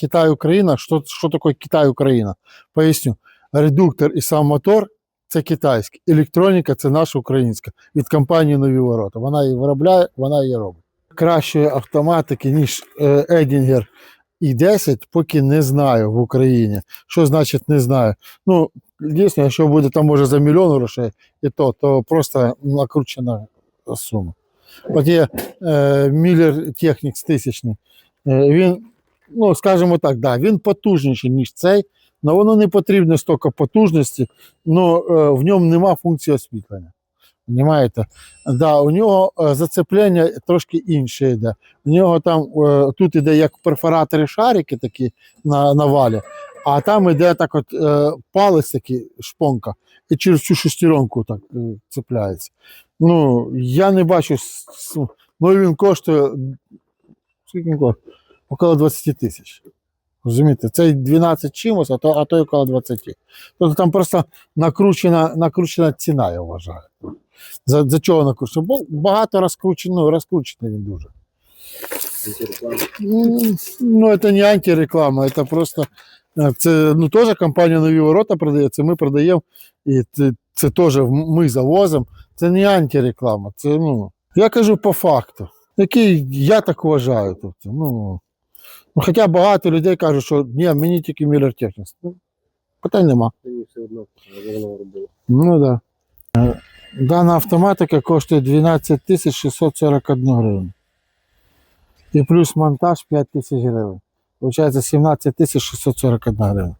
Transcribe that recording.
Китай-Україна. Що, що таке Китай-Україна? Поясню. Редуктор і сам мотор це китайський. Електроніка це наша українська від компанії Нові Ворота. Вона її виробляє, вона її робить. Кращої автоматики, ніж е, Едінгер і 10, поки не знаю в Україні. Що значить не знаю? Ну, дійсно, якщо буде там може за мільйон грошей, і то, то просто накручена сума. От є е, Міллер Технікс тисячний. Е, він, ну, скажімо так, да, він потужніший, ніж цей, але воно не потрібно стільки потужності, але в ньому нема функції освітлення. Понимаєте? Да, у нього е, зацеплення трошки інше йде. У нього там е, тут іде як перфоратори шарики такі на, на валі, а там іде так от е, палець такий, шпонка, і через цю шестеренку так цепляється. Ну, я не бачу. Ну, він коштує. Скільки він коштує? Около 20 тисяч. Розумієте, цей 12 чимось, а то, а то й около 20. Тобто там просто накручена, накручена ціна, я вважаю. За, за чого накручена? Бо багато розкручено, ну, розкручений він дуже. Ну, це не антиреклама, це просто е, це ну, теж компанія Нові Ворота продає, це ми продаємо, і це, це теж ми завозимо. Це не антиреклама. Це, ну, я кажу по факту, який я так вважаю. Тобто, ну, ну, хоча багато людей кажуть, що ні, мені тільки Міллер Технікс. Ну, питань нема. Мені все одно воно робило. Ну так. Да. Е, Дана автоматика коштує 12 тисяч 641 гривень. І плюс монтаж 5 тисяч гривень. Получається 17 тисяч 641 гривень.